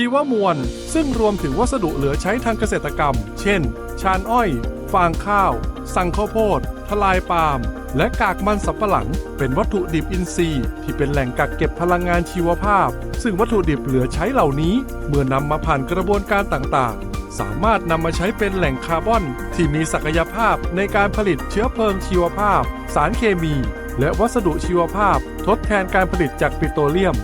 ชีวมวล ซึ่งรวมถึงวัสดุเหลือใช้ทางเกษตรกรรม เช่น ชานอ้อย ฟางข้าว สังข้าวโพด ทลายปาล์ม และกากมันสำปะหลัง เป็นวัตถุดิบอินทรีย์ ที่เป็นแหล่งกักเก็บพลังงานชีวภาพ ซึ่งวัตถุดิบเหลือใช้เหล่านี้ เมื่อนำมาผ่านกระบวนการต่างๆสามารถนำมาใช้เป็นแหล่งคาร์บอน ที่มีศักยภาพในการผลิตเชื้อเพลิงชีวภาพ สารเคมี และวัสดุชีวภาพ ทดแทนการผลิตจากปิโตรเลียม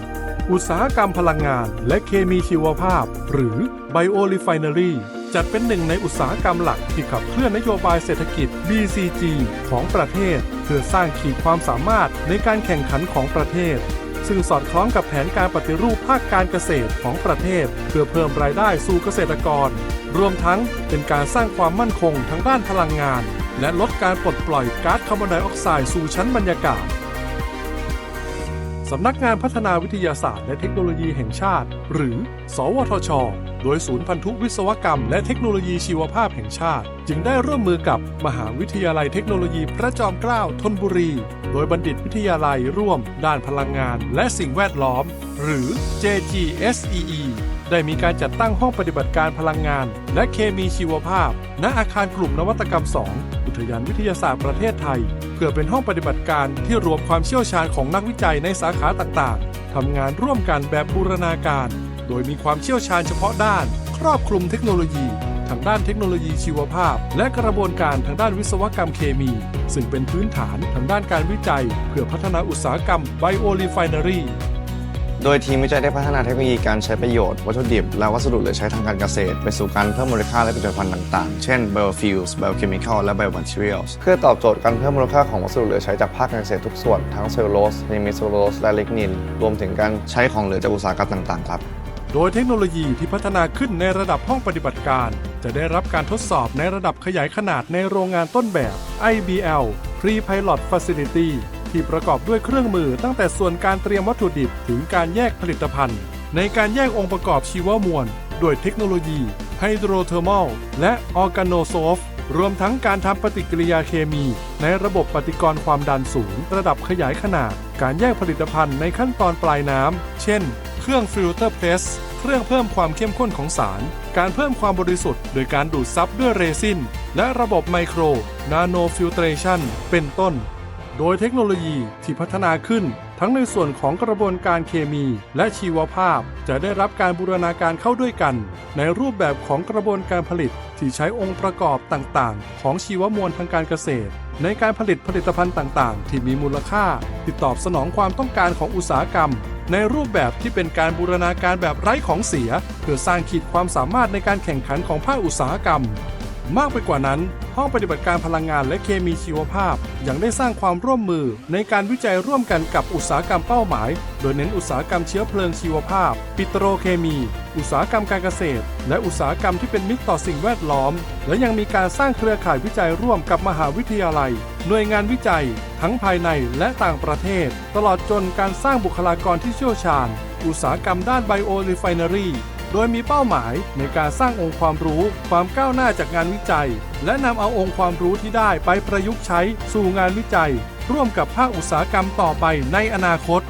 อุตสาหกรรมพลังงาน และเคมีชีวภาพ หรือ Biorefinery จัดเป็นหนึ่งในอุตสาหกรรมหลักที่ขับเคลื่อนนโยบายเศรษฐกิจ BCG ของประเทศ เพื่อสร้างขีดความสามารถในการแข่งขันของประเทศ ซึ่งสอดคล้องกับแผนการปฏิรูปภาคการเกษตรของประเทศ เพื่อเพิ่มรายได้สู่เกษตรกร รวมทั้งเป็นการสร้างความมั่นคงทางด้านพลังงาน และลดการปลดปล่อยก๊าซคาร์บอนไดออกไซด์สู่ชั้นบรรยากาศ สำนักงานพัฒนาวิทยาศาสตร์และเทคโนโลยีแห่งชาติ หรือ สวทช โดยศูนย์พันธุวิศวกรรม และเทคโนโลยีชีวภาพแห่งชาติ จึงได้ร่วมมือกับมหาวิทยาลัยเทคโนโลยีพระจอมเกล้าธนบุรี โดยบัณฑิตวิทยาลัยร่วม ด้านพลังงาน และสิ่งแวดล้อม หรือ JGSEE ได้มีการจัดตั้งห้องปฏิบัติการพลังงาน และเคมีชีวภาพ ณอาคารกลุ่มนวัตกรรม 2 อุทยานวิทยาศาสตร์ประเทศไทย เพื่อเป็นห้องปฏิบัติการที่รวมความเชี่ยวชาญของนักวิจัยในสาขาต่างๆ ทำงานร่วมกันแบบบูรณาการ โดยมีความเชี่ยวชาญเฉพาะด้าน ครอบคลุมเทคโนโลยีทางด้านเทคโนโลยีชีวภาพ และกระบวนการทางด้านวิศวกรรมเคมี ซึ่งเป็นพื้นฐานทางด้านการวิจัย เพื่อพัฒนาอุตสาหกรรมไบโอรีไฟเนอรี่ โดยทีมวิจัยได้พัฒนาเทคโนโลยีการใช้ประโยชน์วัตถุดิบ และวัสดุเหลือใช้ทางการเกษตร ไปสู่การเพิ่มมูลค่าและผลิตภัณฑ์ต่างๆ เช่น biofuels biochemical และ biomaterials เพื่อตอบโจทย์การเพิ่มมูลค่าของวัสดุเหลือใช้จากภาคการเกษตรทุกส่วน ทั้งเซลลูโลสเฮมิเซลลูโลสและลิกนิน รวมถึงการใช้ของเหลือจากอุตสาหกรรมต่างๆ ครับโดยเทคโนโลยีที่พัฒนาขึ้นในระดับห้องปฏิบัติการ จะได้รับการทดสอบในระดับขยายขนาดในโรงงานต้นแบบ IBL Pre-Pilot Facility ที่ประกอบด้วยเครื่องมือตั้งแต่ส่วนการเตรียมวัตถุดิบถึงการแยกผลิตภัณฑ์ ในการแยกองค์ประกอบชีวมวลด้วยเทคโนโลยีไฮโดรเทอร์ม l และออร์แกโนโซฟรวมทั้งการทำปฏิกิริยาเคมี ในระบบปฏิกรณ์ความดันสูง ระดับขยายขนาด การแยกผลิตภัณฑ์ในขั้นตอนปลายน้ำ เช่น เครื่องฟิลเตอร์เพรสเครื่องเพิ่มความเข้มข้นของสาร การเพิ่มความบริสุทธิ์ โดยการดูดซับด้วยเรซิน และระบบไมโคร นาโนฟิลเตรชันเป็นต้น โดยเทคโนโลยีที่พัฒนาขึ้น ทั้งในส่วนของกระบวนการเคมีและชีวภาพ จะได้รับการบูรณาการเข้าด้วยกัน ในรูปแบบของกระบวนการผลิตที่ใช้องค์ประกอบต่างๆ ของชีวมวลทางการเกษตร ในการผลิตผลิตภัณฑ์ต่างๆ ที่มีมูลค่าที่ตอบสนองความต้องการของอุตสาหกรรม ในรูปแบบที่เป็นการบูรณาการแบบไร้ของเสีย เพื่อสร้างขีดความสามารถในการแข่งขันของภาคอุตสาหกรรม มากไปกว่านั้น ห้องปฏิบัติการพลังงานและเคมีชีวภาพ ยังได้สร้างความร่วมมือในการวิจัยร่วมกันกับอุตสาหกรรมเป้าหมาย โดยเน้นอุตสาหกรรมเชื้อเพลิงชีวภาพ ปิโตรเคมี อุตสาหกรรมการเกษตร และอุตสาหกรรมที่เป็นมิตรต่อสิ่งแวดล้อม และยังมีการสร้างเครือข่ายวิจัยร่วมกับมหาวิทยาลัย หน่วยงานวิจัย ทั้งภายในและต่างประเทศ ตลอดจนการสร้างบุคลากรที่เชี่ยวชาญ อุตสาหกรรมด้านไบโอรีไฟเนอรี่ โดยมีเป้าหมายในการสร้างองค์ความรู้ ความก้าวหน้าจากงานวิจัย และนำเอาองค์ความรู้ที่ได้ไปประยุกต์ใช้สู่งานวิจัย ร่วมกับภาคอุตสาหกรรมต่อไปในอนาคต